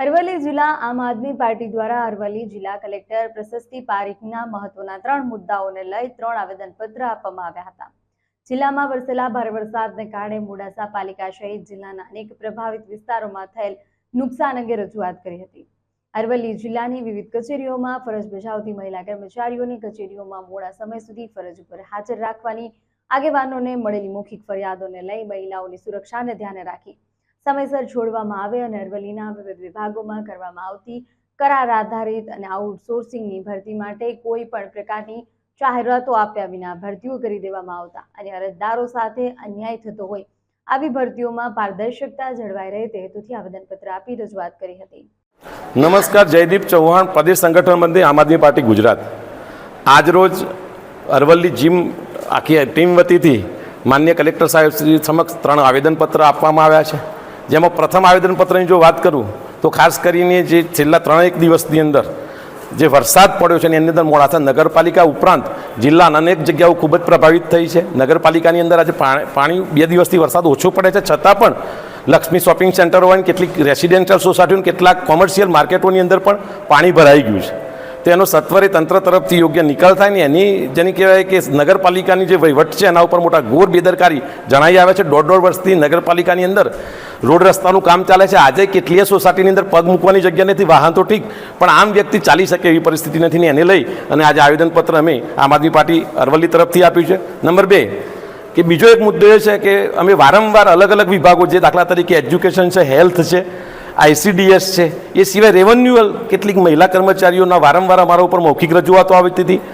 અરવલ્લી જિલ્લા આમ આદમી પાર્ટી દ્વારા અરવલ્લી જિલ્લા કલેક્ટર પ્રશસ્તિ પારીખના મહત્વના ત્રણ મુદ્દાઓને લઈ ત્રણ આવેદનપત્ર આપવામાં આવ્યા હતા. જિલ્લામાં વરસેલા ભારે વરસાદને કારણે મોડાસા પાલિકા સહિત જિલ્લાના અનેક પ્રભાવિત વિસ્તારોમાં થયેલ નુકસાન અંગે રજૂઆત કરી હતી. અરવલ્લી જિલ્લાની વિવિધ કચેરીઓમાં ફરજ બજાવતી મહિલા કર્મચારીઓની કચેરીઓમાં મોડા સમય સુધી ફરજ ઉપર હાજર રાખવાની આગેવાનોને મળેલી મૌખિક ફરિયાદોને લઈ મહિલાઓની સુરક્ષાને ધ્યાને રાખી સમયસર છોડવામાં આવે અને અરવલ્લીના વિવિધ વિભાગોમાં કરવામાં આવતી કરાર આધારિત અને આઉટસોર્સિંગની ભરતી માટે કોઈ પણ પ્રકારની જાહેરાતો આપ્યા વિના ભરતીઓ કરી દેવામાં આવતા. અને અરજદારો સાથે અન્યાય થતો હોય, આવી ભરતીઓમાં પારદર્શકતા જળવાઈ રહે તે હેતુથી આવેદનપત્ર આપી રજૂઆત કરી હતી. નમસ્કાર, જયદીપ ચૌહાણ, પ્રદેશ સંગઠન મંત્રી આમ આદમી પાર્ટી ગુજરાત. આજરોજ અરવલ્લી જીમ આખી ટીમ વતીથી માન્ય કલેક્ટર સાહેબ શ્રી સમક્ષ ત્રણ આવેદનપત્ર આપવામાં આવ્યા છે. જેમાં પ્રથમ આવેદનપત્રની જો વાત કરું, તો ખાસ કરીને જે છેલ્લા ત્રણેક દિવસની અંદર જે વરસાદ પડ્યો છે એની અંદર મોડાસા નગરપાલિકા ઉપરાંત જિલ્લાના અનેક જગ્યાઓ ખૂબ જ પ્રભાવિત થઈ છે. નગરપાલિકાની અંદર આજે પાણી બે દિવસથી વરસાદ ઓછો પડે છે. છતાં પણ લક્ષ્મી શોપિંગ સેન્ટરો હોય કેટલીક રેસિડેન્શિયલ સોસાયટીઓ અને કેટલાક કોમર્શિયલ માર્કેટોની અંદર પણ પાણી ભરાઈ ગયું છે. તો એનો સત્વરે તંત્ર તરફથી યોગ્ય નિકાલ થાય ને એની જેની કહેવાય કે નગરપાલિકાની જે વહીવટ છે, એના ઉપર મોટા ઘોર બેદરકારી જણાઈ આવે છે. દોઢ દોઢ વર્ષથી નગરપાલિકાની અંદર રોડ રસ્તાનું કામ ચાલે છે. આજે કેટલીય સોસાયટીની અંદર પગ મૂકવાની જગ્યા નથી, વાહન તો ઠીક, પણ આમ વ્યક્તિ ચાલી શકે એવી પરિસ્થિતિ નથી ને એને લઈ અને આજે આવેદનપત્ર અમે આમ આદમી પાર્ટી અરવલ્લી તરફથી આપ્યું છે. નંબર બે, કે બીજો એક મુદ્દો એ છે કે અમે વારંવાર અલગ અલગ વિભાગો, જે દાખલા તરીકે એજ્યુકેશન છે, હેલ્થ છે આઈસીડીએસ છે. એ સિવાય રેવન્યુઅલ કેટલીક મહિલા કર્મચારીઓના વારંવાર અમારા ઉપર મૌખિક રજૂઆતો આવતી હતી.